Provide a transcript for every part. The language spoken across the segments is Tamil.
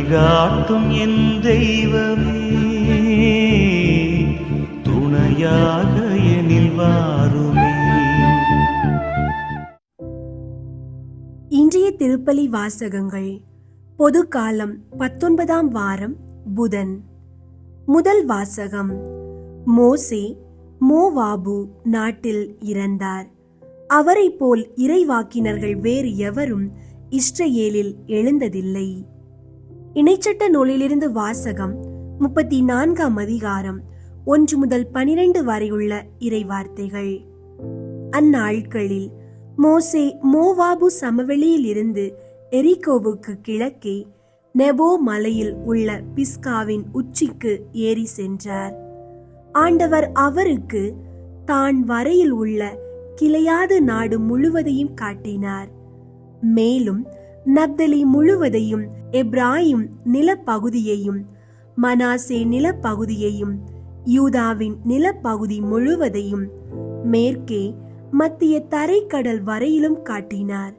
வழிகாட்டும் என் தெய்வமே. துணையாக எனில் வாருமே. இன்றைய திருப்பலி வாசகங்கள். பொது காலம் பத்தொன்பதாம் வாரம் புதன். முதல் வாசகம். மோசே மோவாபு நாட்டில் இறந்தார். அவரைப் போல் இறைவாக்கினர்கள் வேறு எவரும் இஸ்ரேலில் எழுந்ததில்லை. இணைச்சட்ட நூலிலிருந்து வாசகம் முப்பத்தி நான்காம் அதிகாரம் ஒன்று முதல் பனிரெண்டு வரையுள்ள இறைவார்த்தைகள். அந்நாட்களில் மோசே மோவாபு சமவெளியில் இருந்து எரிகோவுக்கு கிழக்கே நெபோ மலையில் உள்ள பிஸ்காவின் உச்சிக்கு ஏறி சென்றார். ஆண்டவர் அவருக்கு தான் வரையில் உள்ள கிளையாது நாடு முழுவதையும் காட்டினார். மேலும் நப்தலி முழுவதையும் எப்ராயிம் நிலப்பகுதியையும் மனாசே நிலப்பகுதியையும் யூதாவின் நிலப்பகுதி முழுவதையும் மேற்கே மத்திய தரைக்கடல் வரையிலும் காட்டினார்.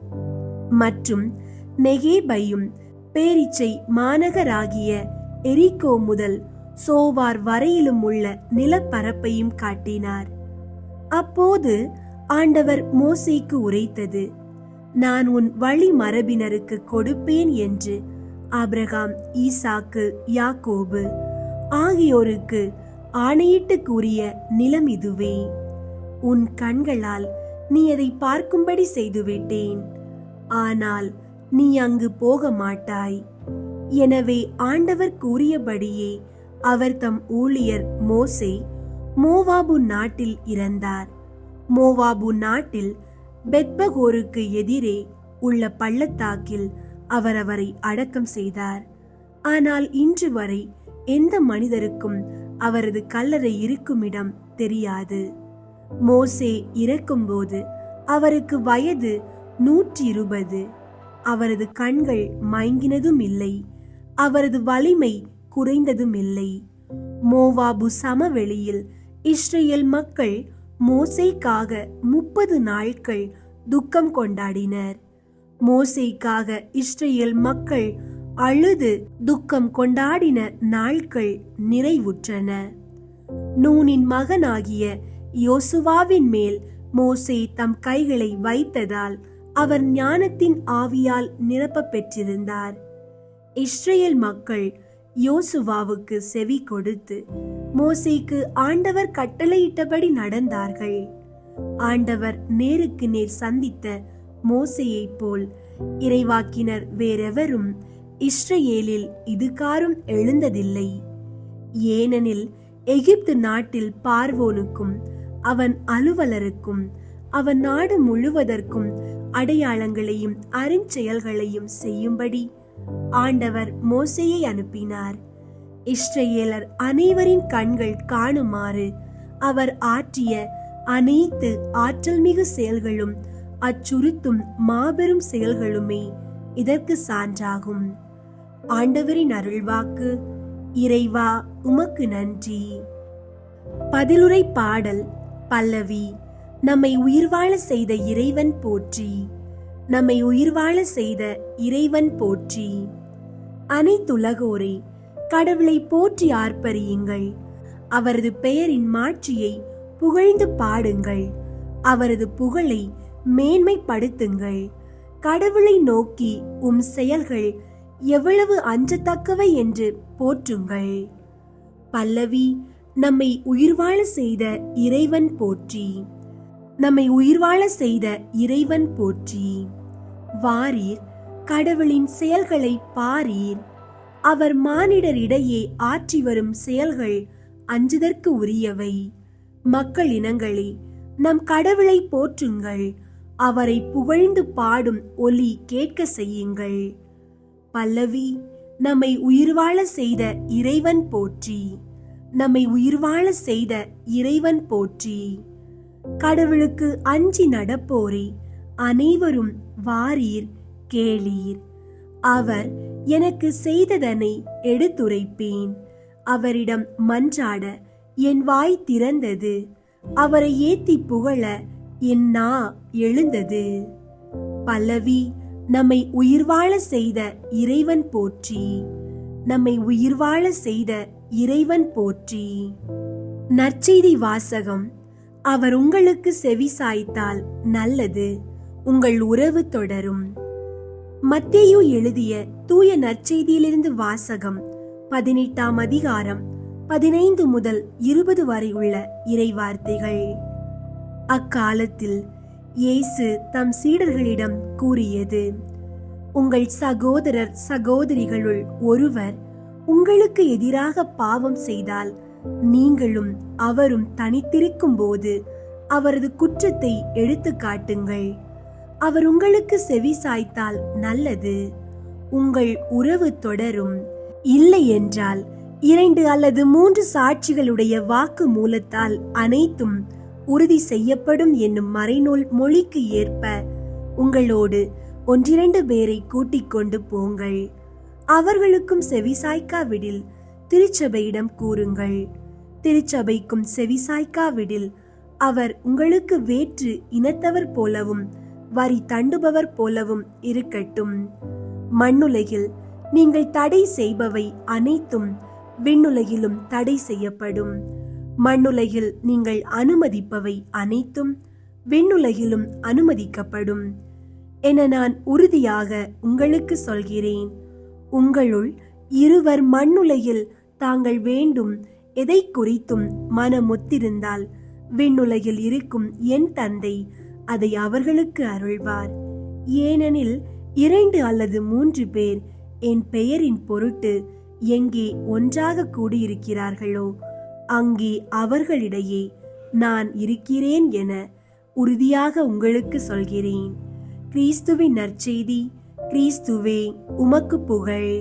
மற்றும் நெகேபையும் பேரிச்சை மாநகராகிய எரிகோ முதல் சோவார் வரையிலும் உள்ள நிலப்பரப்பையும் காட்டினார். அப்போது ஆண்டவர் மோசைக்கு உரைத்தது நான் உன் வழி மரபினருக்கு கொடுப்பேன் என்று ஆபிரகாம் ஈசாக்கு யாக்கோபு ஆகியோருக்கு ஆணையிட்டு கூறிய நிலம் இதுவே. உன் கண்களால் நீ அதை பார்க்கும்படி செய்துவிட்டேன். ஆனால் நீ அங்கு போக மாட்டாய் எனவே ஆண்டவர் கூறியபடியே அவர் தம் ஊழியர் மோசே மோவாபு நாட்டில் இறந்தார். மோவாபு நாட்டில் பெத்பகோருக்கு எதிரே உள்ள பள்ளத்தாக்கில் அவர் அவரை அடக்கம் செய்தார். ஆனால் இன்று வரை எந்த மனிதருக்கும் அவரது கல்லறை இருக்குமிடம் தெரியாது. மோசே இறக்கும்போது அவருக்கு வயது நூற்றி இருபது அவரது கண்கள் மயங்கினதும் இல்லை. அவரது வலிமை குறைந்ததும் இல்லை. மோவாபு சமவெளியில் இஸ்ரேல் மக்கள் மோசைக்காக முப்பது நாட்கள் துக்கம் கொண்டாடினர். மோசைக்காக இஸ்ரேல் மக்கள் அழுது துக்கம் கொண்டாடின நாட்கள் நிறைவுற்றன. நூனின் மகனாகிய யோசுவாவின் மேல் மோசே தம் கைகளை வைத்ததால் அவர் ஞானத்தின் ஆவியால் நிரப்ப பெற்றிருந்தார். இஸ்ரேல் மக்கள் யோசுவாவுக்கு செவி கொடுத்து மோசேக்கு ஆண்டவர் கட்டளையிட்டபடி நடந்தார்கள். ஆண்டவர் நேருக்கு நேர் சந்தித்த மோசையைப் போல் இறைவாக்கினர் வேறெவரும் இஸ்ரேலில் இதுகாரும் எழுந்ததில்லை. ஏனெனில் எகிப்து நாட்டில் பார்வோனுக்கும் அவன் அலுவலருக்கும் அவன் நாடு முழுவதற்கும் அடையாளங்களையும் அருஞ்செயல்களையும் செய்யும்படி ஆண்டவர் மோசையை அனுப்பினார். இஸ்ரேலர் அனைவரின் கண்கள் காணுமாறு அவர் ஆற்றிய அனைத்து ஆற்றல் மிகு செயல்களும் அச்சுறுத்தும் மாபெரும் செயல்களுமே இதற்கு சான்றாகும். ஆண்டவரின் அருள்வாக்கு இறைவா உமக்கு நன்றி. பதிலுரை பாடல் பல்லவி நம்மை உயிர்வாழ செய்த இறைவன் போற்றி. நம்மை உயிர்வாழ செய்த இறைவன் போற்றி. அனைத்துலகோரே கடவுளை போற்றி ஆர்ப்பரியுங்கள். அவரது பெயரின் மாட்சியை புகழ்ந்து பாடுங்கள். அவரது புகழை மேன்மைப்படுத்துங்கள். கடவுளை நோக்கி உம் செயல்கள் எவ்வளவு அஞ்சத்தக்கவை என்று போற்றுங்கள். பல்லவி நம்மை உயிர்வாழ செய்த இறைவன் போற்றி. நம்மை உயிர்வாழ செய்த இறைவன் போற்றி. வாரீர் கடவுளின் செயல்களை பாரீர். அவர் மானிடரிடையே ஆற்றி வரும் செயல்கள் அஞ்சுதற்கு உரியவை. மக்கள் இனங்களே நம் கடவுளை போற்றுங்கள். அவரை புகழ்ந்து பாடும் ஒலி கேட்க செய்யுங்கள். பல்லவி நம்மை உயிர்வாழ செய்த இறைவன் போற்றி. நம்மை உயிர்வாழ செய்த இறைவன் போற்றி. கடவுளுக்கு அஞ்சி நடப்போரே அனைவரும் வாரீர் கேளீர். அவர் எனக்கு செய்ததனை எடுத்துரைப்பேன். அவரிடம் மன்றாட என் வாய் திறந்தது. அவரை ஏத்தி புகழ என் நா எழுந்தது. பல்லவி நம்மை உயிர்வாழ செய்த இறைவன் போற்றி. நம்மை உயிர் வாழ செய்த இறைவன் போற்றி. நற்செய்தி வாசகம் அவர் உங்களுக்கு செவி சாய்த்தால் நல்லது உங்கள் உறவு தொடரும். மத்தேயு எழுதிய தூய நற்செய்தியிலிருந்து வாசகம் பதினெட்டாம் அதிகாரம் பதினைந்து முதல் இருபது வரை உள்ள இறைவார்த்தைகள். அக்காலத்தில் இயேசு தம் சீடர்களிடம் கூறியது உங்கள் சகோதரர் சகோதரிகளுள் ஒருவர் உங்களுக்கு எதிராக பாவம் செய்தால் நீங்களும் அவரும் தனித்திருக்கும் போது அவரது குற்றத்தை எடுத்து காட்டுங்கள். அவர் உங்களுக்கு செவி சாய்த்தால் நல்லது. உங்கள் உறவு தொடரும். இல்லை என்றால் இரண்டு அல்லது மூன்று சாட்சிகளுடைய வாக்கு மூலத்தால் அனைத்தும் உறுதி செய்யப்படும் என்னும் மறைநூல் மொழிக்கு ஏற்ப உங்களோடு ஒன்றிரண்டு பேரை கூட்டிக் கொண்டு போங்கள். அவர்களுக்கும் செவிசாய்க்காவிடில் திருச்சபையிடம் கூறுங்கள். திருச்சபைக்கும் செவிசாய்க்காவிடில் அவர் உங்களுக்கு வேற்று இனத்தவர் போலவும் வரி தண்டுபவர் போலவும் இருக்கட்டும். மண்ணுலகில் நீங்கள் தடை செய்பவை அனைத்தும் விண்ணுலகிலும் தடை செய்யப்படும். மண்ணுலகில் நீங்கள் அனுமதிப்பவை அனைத்தும் விண்ணுலகிலும் அனுமதிக்கப்படும். என நான் உறுதியாக உங்களுக்கு சொல்கிறேன். உங்களுள் இருவர் மண்ணுலகில் தாங்கள் வேண்டும் எதை குறித்தும் மனமொத்திருந்தால் விண்ணுலகில் இருக்கும் என் தந்தை அதை அவர்களுக்கு அருள்வார். ஏனெனில் இரண்டு அல்லது மூன்று பேர் என் பெயரின் பொருட்டு எங்கே ஒன்றாக கூடியிருக்கிறார்களோ அங்கே அவர்களிடையே நான் இருக்கிறேன் என உறுதியாக உங்களுக்கு சொல்கிறேன். கிறிஸ்துவின் நற்செய்தி கிறிஸ்துவே உமக்கு புகழ்.